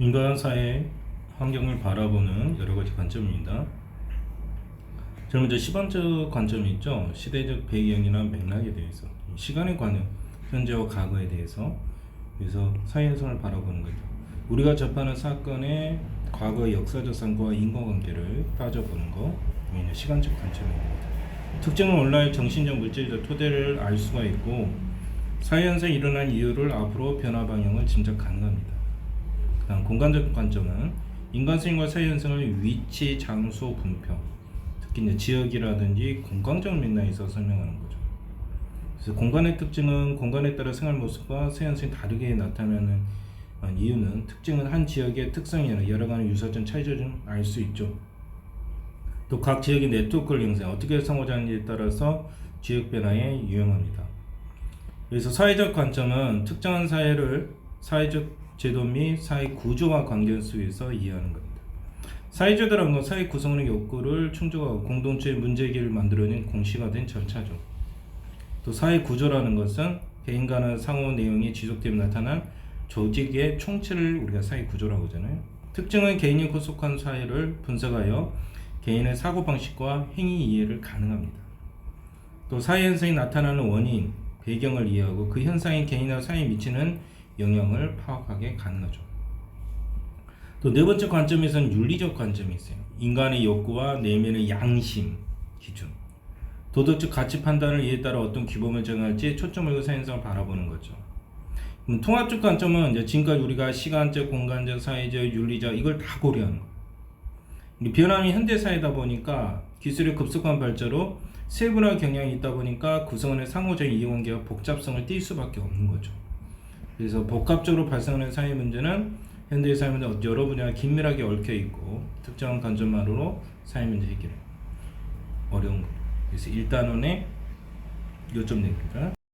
인간 사회 환경을 바라보는 여러 가지 관점입니다. 자, 먼저 시간적 관점이 있죠. 시대적 배경이나 맥락에 대해서, 시간의 관점, 현재와 과거에 대해서, 그래서 사회 현상을 바라보는 거죠. 우리가 접하는 사건의 과거의 역사적 상과 인과관계를 따져보는 거, 이는 시간적 관점입니다. 특정한 온라인 정신적 물질적 토대를 알 수가 있고 사회 현상이 일어난 이유를 앞으로 변화 방향을 짐작 가능합니다. 다음 공간적 관점은 인간 생과 사회 현상을 위치, 장소, 분표, 특히 이제 지역이라든지 공간적 맥락에서 설명하는 거죠. 그래서 공간의 특징은 공간에 따라 생활 모습과 사회 현상이 다르게 나타나는 어, 이유는 특징은 한 지역의 특성이 아니라 여러 가지 유사점 차이점을 좀알수 있죠. 또 각 지역의 네트워크를 형성, 어떻게 상호작용에 따라서 지역 변화에 유용합니다. 그래서 사회적 관점은 특정한 사회를 사회적 제도 및 사회 구조와 관계 속에서 이해하는 겁니다. 사회제도라는 건 사회 구성원의 욕구를 충족하고 공동체의 문제기를 만들어낸 공시화된 절차죠. 또 사회 구조라는 것은 개인 간의 상호 내용이 지속되며 나타난 조직의 총체를 우리가 사회 구조라고 하잖아요. 특징은 개인이 구속한 사회를 분석하여 개인의 사고 방식과 행위 이해를 가능합니다. 또 사회 현상이 나타나는 원인, 배경을 이해하고 그 현상이 개인이나 사회에 미치는 영향을 파악하게 가능하죠. 또 네 번째 관점에서는 윤리적 관점이 있어요. 인간의 욕구와 내면의 양심 기준. 도덕적 가치 판단을 이에 따라 어떤 규범을 정할지 초점을 그 사회현상을 바라보는 거죠. 통합적 관점은 이제 지금까지 우리가 시간적, 공간적, 사회적, 윤리적 이걸 다 고려하는 거예요. 이 변함이 현대 사회다 보니까 기술의 급속한 발전으로 세분화 경향이 있다 보니까 구성원의 상호적인 이해관계와 복잡성을 띌 수밖에 없는 거죠. 그래서 복합적으로 발생하는 사회 문제는 현대의 사회 문제 여러 분야가 긴밀하게 얽혀 있고 특정한 관점만으로 사회 문제 해결 어려운 거. 그래서 일단원의 요점 내기입니다.